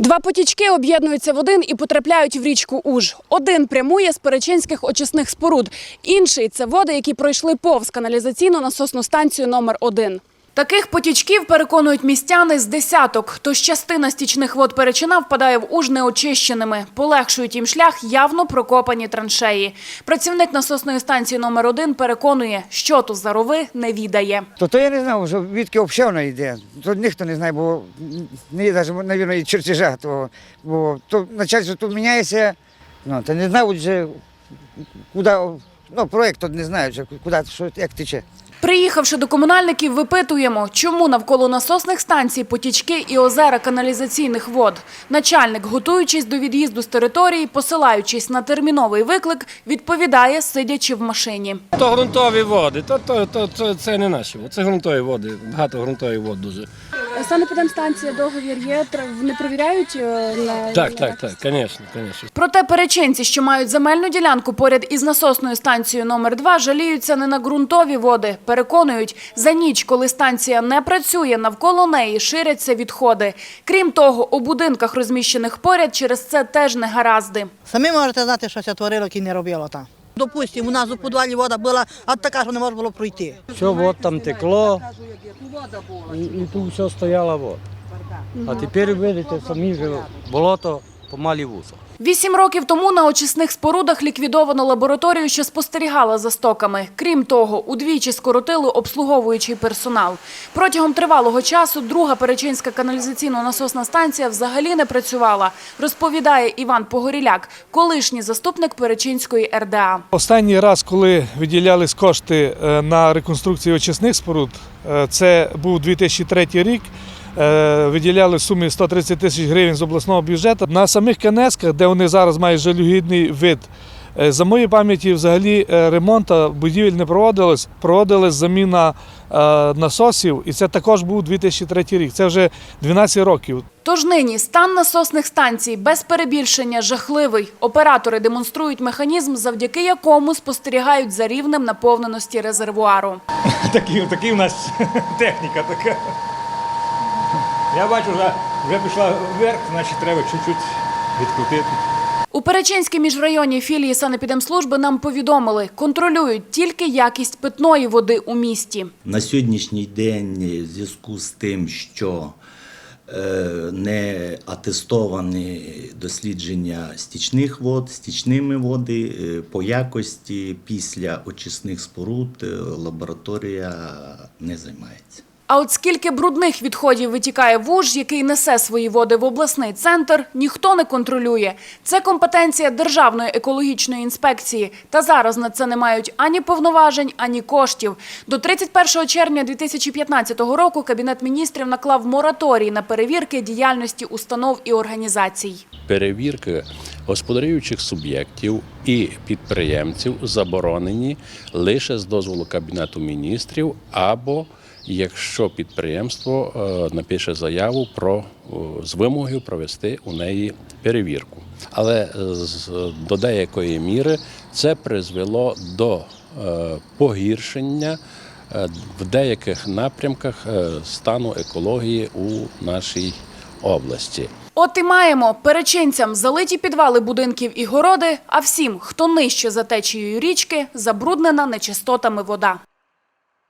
Два потічки об'єднуються в один і потрапляють в річку Уж. Один прямує з перечинських очисних споруд, інший це води, які пройшли повз каналізаційну насосну станцію номер 1 Таких потічків переконують містяни з десяток. Тож частина стічних вод Перечина впадає в Уж неочищеними. Полегшують їм шлях явно прокопані траншеї. Працівник насосної станції номер 1 переконує, що тут за рови не відає. То, то я не знав, що відки взагалі вона йде. То ніхто не знає, бо не є навіть, мабуть, і чертежа того. Бо то начальство тут міняється, ну, та не знають вже, куди, ну, проєкт тут не знають, куди, що, як тече. Приїхавши до комунальників, випитуємо, чому навколо насосних станцій потічки і озера каналізаційних вод. Начальник, готуючись до від'їзду з території, посилаючись на терміновий виклик, відповідає, сидячи в машині. То ґрунтові води, то, то, то, то це не наші це ґрунтові води, багато ґрунтових вод дуже. Санепідемстанція договір є, не перевіряють на Так, так, так, звісно, звісно. Проте перечинці, що мають земельну ділянку поряд із насосною станцією номер 2 жаліються не на ґрунтові води. Переконують, за ніч, коли станція не працює, навколо неї ширяться відходи. Крім того, у будинках, розміщених поряд, через це теж не гаразди. Самі можете знати, що це творило, і не робило там. Допустимо, у нас у підвалі вода була а така, що не можна було пройти. Все вот там текло, і, і тут все стояла вода. А тепер видите, самі же болото помалі вуса. Вісім років тому на очисних спорудах ліквідовано лабораторію, що спостерігала за стоками. Крім того, удвічі скоротили обслуговуючий персонал. Протягом тривалого часу друга перечинська каналізаційно-насосна станція взагалі не працювала, розповідає Іван Погоріляк, колишній заступник Перечинської РДА. Останній раз, коли виділялись кошти е, на реконструкцію очисних споруд, е, це був 2003 рік. Е, Виділяли в сумі 130 тисяч гривень з обласного бюджету. На самих Канесках, де вони зараз мають жалюгідний вид, е, за моєю пам'яті, взагалі е, ремонту будівель не проводилось. Проводилась заміна е, насосів, і це також був 2003 рік. Це вже 12 років. Тож нині стан насосних станцій без перебільшення жахливий. Оператори демонструють механізм, завдяки якому спостерігають за рівнем наповненості резервуару. Такі у нас техніка така. Я бачу, вже, вже пішла вверх, значить треба чуть-чуть відкрутити. У Перечинській міжрайонній філії санепідемслужби нам повідомили, контролюють тільки якість питної води у місті. На сьогоднішній день в зв'язку з тим, що е, не атестовані дослідження стічних вод, стічними води е, по якості після очисних споруд е, лабораторія не займається. А от скільки брудних відходів витікає в Уж, який несе свої води в обласний центр, ніхто не контролює. Це компетенція Державної екологічної інспекції. Та зараз на це не мають ані повноважень, ані коштів. До 31 червня 2015 року Кабінет міністрів наклав мораторій на перевірки діяльності установ і організацій. перевірки господарюючих суб'єктів і підприємців заборонені лише з дозволу Кабінету міністрів або якщо підприємство е, напише заяву про е, з вимогою провести у неї перевірку. Але е, до деякої міри це призвело до погіршення в деяких напрямках стану екології у нашій області. От і маємо перечинцям залиті підвали будинків і городи, а всім, хто нижче за течією річки, забруднена нечистотами вода.